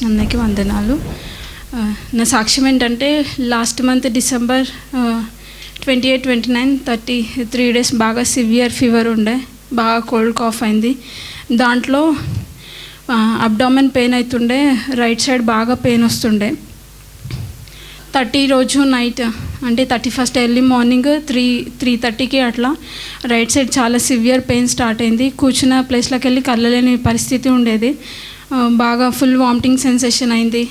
ఇచ్చిన అందరికీ వందనాలు నా సాక్ష్యం ఏంటంటే last month December twenty eight twenty nine thirty three days బాగా సివియర్ ఫీవర్ ఉండే బాగా కోల్డ్ కాఫ్ అయింది. దాంట్లో అబ్డామెన్ పెయిన్ అవుతుండే రైట్ సైడ్ బాగా పెయిన్ వస్తుండే. థర్టీ రోజు నైట్ అంటే thirty first early morning three three థర్టీకి అట్లా రైట్ సైడ్ చాలా సివియర్ పెయిన్ స్టార్ట్ అయింది. కూర్చున్న ప్లేస్లోకి వెళ్ళి కళ్ళలేని పరిస్థితి ఉండేది. బాగా ఫుల్ వామిటింగ్ సెన్సేషన్ అయింది.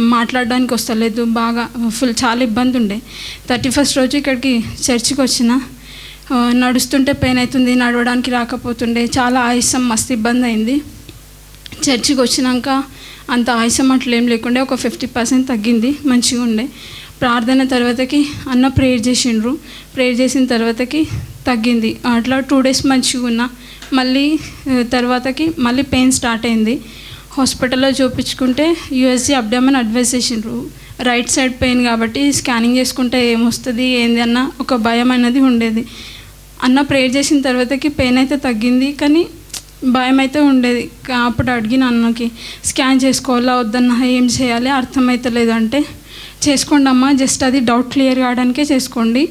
మాట్లాడడానికి వస్తలేదు. బాగా ఫుల్ చాలా ఇబ్బంది ఉండే. థర్టీ ఫస్ట్ రోజు ఇక్కడికి చర్చికి వచ్చిన. నడుస్తుంటే పెయిన్ అవుతుంది నడవడానికి రాకపోతుండే. చాలా ఆయాసం మస్తు ఇబ్బంది అయింది. చర్చికి వచ్చినాక అంత ఆయాసం అట్లా ఏం లేకుండే ఒక ఫిఫ్టీ పర్సెంట్ తగ్గింది మంచిగా ఉండే. ప్రార్థన తర్వాతకి అన్న ప్రేయర్ చేసిండ్రు. ప్రేయర్ చేసిన తర్వాతకి తగ్గింది. అట్లా టూ డేస్ మంచిగా ఉన్నా. మళ్ళీ తర్వాతకి మళ్ళీ పెయిన్ స్టార్ట్ అయింది. హాస్పిటల్లో చూపించుకుంటే యూఎస్జీ అబ్డామన్ అడ్వైస్ చేసిండ్రు రైట్ సైడ్ పెయిన్ కాబట్టి స్కానింగ్ చేసుకుంటే ఏమొస్తుంది ఏంది అన్న ఒక భయం అనేది ఉండేది. అన్న ప్రేయర్ చేసిన తర్వాతకి పెయిన్ అయితే తగ్గింది కానీ భయం అయితే ఉండేది. కా- అప్పుడు అడిగిన అన్నకి స్కాన్ చేసుకోవాలా వద్దన్న ఏం చేయాలి అర్థమవుతలేదు అంటే చేసుకోండి అమ్మా జస్ట్ అది డౌట్ క్లియర్ కావడానికే చేసుకోండి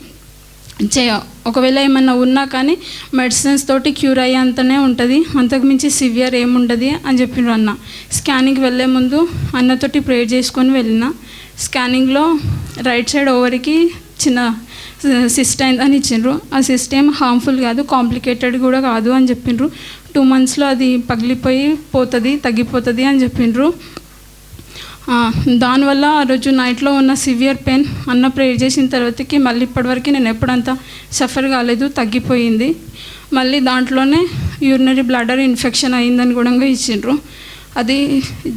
చేయ ఒకవేళ ఏమన్నా ఉన్నా కానీ మెడిసిన్స్ తోటి క్యూర్ అయ్యేంతనే ఉంటుంది. అంతకుమించి సివియర్ ఏముండదు అని చెప్పిండ్రు అన్న. స్కానింగ్కి వెళ్ళే ముందు అన్నతోటి ప్రేయర్ చేసుకొని వెళ్ళిన. స్కానింగ్లో రైట్ సైడ్ ఓవర్కి చిన్న సిస్ట్ అయిందని ఇచ్చిండ్రు. ఆ సిస్టమ్ హార్మ్ఫుల్ కాదు కాంప్లికేటెడ్ కూడా కాదు అని చెప్పిండ్రు టూ మంత్స్లో అది పగిలిపోయి పోతుంది తగ్గిపోతుంది అని చెప్పిండ్రు దానివల్ల ఆ రోజు నైట్లో ఉన్న సివియర్ పెయిన్ అన్న ప్రేయర్ చేసిన తర్వాతకి మళ్ళీ ఇప్పటివరకు నేను ఎప్పుడంతా సఫర్ కాలేదు తగ్గిపోయింది. మళ్ళీ దాంట్లోనే యూరినరీ బ్లాడర్ ఇన్ఫెక్షన్ అయిందని కూడా ఇచ్చిండ్రు. అది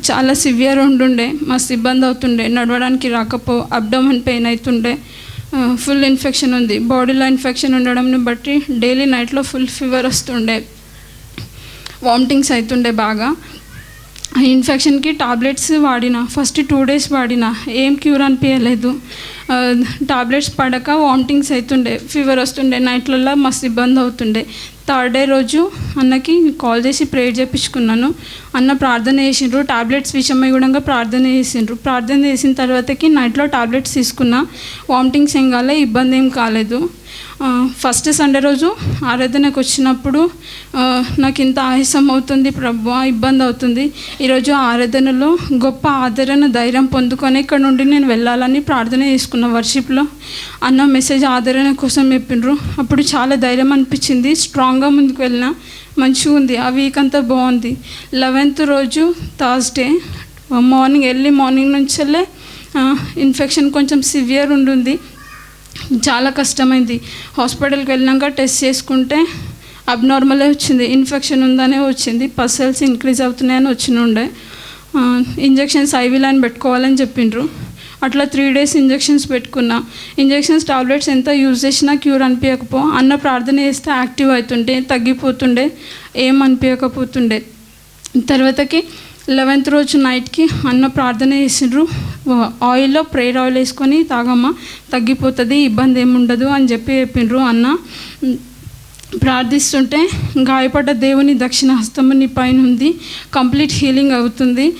చాలా సివియర్ ఉండుండే మస్తు ఇబ్బంది అవుతుండే. నడవడానికి రాకపో అబ్డోమన్ పెయిన్ అవుతుండే ఫుల్ ఇన్ఫెక్షన్ ఉంది. బాడీలో ఇన్ఫెక్షన్ ఉండడంని బట్టి డైలీ నైట్లో ఫుల్ ఫీవర్ వస్తుండే. వామిటింగ్స్ అవుతుండే బాగా. ఇన్ఫెక్షన్కి టాబ్లెట్స్ వాడిన ఫస్ట్ టూ డేస్ వాడిన ఏం క్యూర్ అనిపించలేదు టాబ్లెట్స్ పడక వామిటింగ్స్ అవుతుండే ఫీవర్ వస్తుండే నైట్లలో మస్తు ఇబ్బంది అవుతుండే. థర్డ్ డే రోజు అన్నకి కాల్ చేసి ప్రేయర్ చేయించుకున్నాను అన్న ప్రార్థన చేసిండ్రు టాబ్లెట్స్ విషయమై కూడా ప్రార్థన చేసిండ్రు. ప్రార్థన చేసిన తర్వాతకి నైట్లో టాబ్లెట్స్ తీసుకున్నా వామిటింగ్స్ ఏం కాలే ఇబ్బంది ఏం కాలేదు. ఫస్ట్ సండే రోజు ఆరాధనకు వచ్చినప్పుడు నాకు ఇంత ఆయాసం అవుతుంది ప్రభు ఇబ్బంది అవుతుంది. ఈరోజు ఆరాధనలో గొప్ప ఆదరణ ధైర్యం పొందుకొని ఇక్కడ నుండి నేను వెళ్ళాలని ప్రార్థన చేసుకున్న వర్షిప్లో అన్న మెసేజ్ ఆదరణ కోసం చెప్పిండ్రు అప్పుడు చాలా ధైర్యం అనిపించింది. స్ట్రాంగ్గా ముందుకు వెళ్ళిన మంచిగా ఉంది. ఆ వీక్ అంతా బాగుంది. లెవెన్త్ రోజు థర్స్డే మార్నింగ్ ఎర్లీ మార్నింగ్ నుంచెల్లే ఇన్ఫెక్షన్ కొంచెం సివియర్ ఉండుంది. చాలా కష్టమైంది. హాస్పిటల్కి వెళ్ళినాక టెస్ట్ చేసుకుంటే అబ్నార్మలే వచ్చింది. ఇన్ఫెక్షన్ ఉందనే వచ్చింది. పసల్స్ ఇంక్రీజ్ అవుతున్నాయని వచ్చినుండే. ఇంజెక్షన్స్ ఐవీ లైన్ పెట్టుకోవాలని చెప్పిండ్రు. అట్లా త్రీ డేస్ ఇంజెక్షన్స్ పెట్టుకున్నా. ఇంజెక్షన్స్ టాబ్లెట్స్ ఎంత యూజ్ చేసినా క్యూర్ అనిపించకపో అన్న ప్రార్థన చేస్తే యాక్టివ్ అవుతుండే తగ్గిపోతుండే ఏం అనిపించకపోతుండే తర్వాతకి లెవెన్త్ రోజు నైట్కి అన్న ప్రార్థన చేసిండ్రు. ఆయిల్లో ప్రేయర్ ఆయిల్ వేసుకొని తాగమ్మా తగ్గిపోతుంది ఇబ్బంది ఏముండదు అని చెప్పి చెప్పిండ్రు అన్న. ప్రార్థిస్తుంటే గాయపడ్డ దేవుని దక్షిణ హస్తము నీ పైన ఉంది కంప్లీట్ హీలింగ్ అవుతుంది.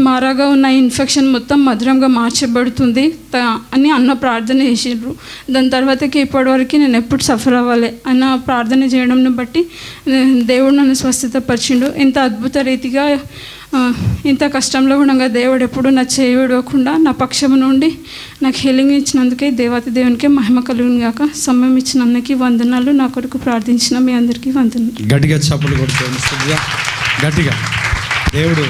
మారాగా ఉన్న ఇన్ఫెక్షన్ మొత్తం మధురంగా మార్చబడుతుంది. త- అని అన్న ప్రార్థన చేసిండ్రు. దాని తర్వాతకి ఇప్పటివరకు నేను ఎప్పుడు సఫర్ అవ్వాలి అన్న ప్రార్థన చేయడంని బట్టి దేవుడు నన్ను స్వస్థత పరిచిండు ఇంత అద్భుత రీతిగా ఇంత కష్టంలో ఉండగా దేవుడు ఎప్పుడు నా చేయి విడవకుండా నా పక్షము నుండి నాకు హీలింగ్ ఇచ్చినందుకే దేవత దేవునికి మహిమ కలుగును గాక. సమయం ఇచ్చినందుకు వందనాలు. నా కొరకు ప్రార్థించిన మీ అందరికీ వందనాలు. గట్టిగా చప్పులు కొడుతుంది గట్టిగా. దేవుడు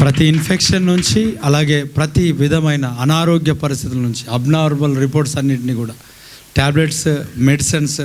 ప్రతి ఇన్ఫెక్షన్ నుంచి అలాగే ప్రతి విధమైన అనారోగ్య పరిస్థితుల నుంచి అబ్నార్మల్ రిపోర్ట్స్ అన్నింటినీ కూడా. Tablets medicines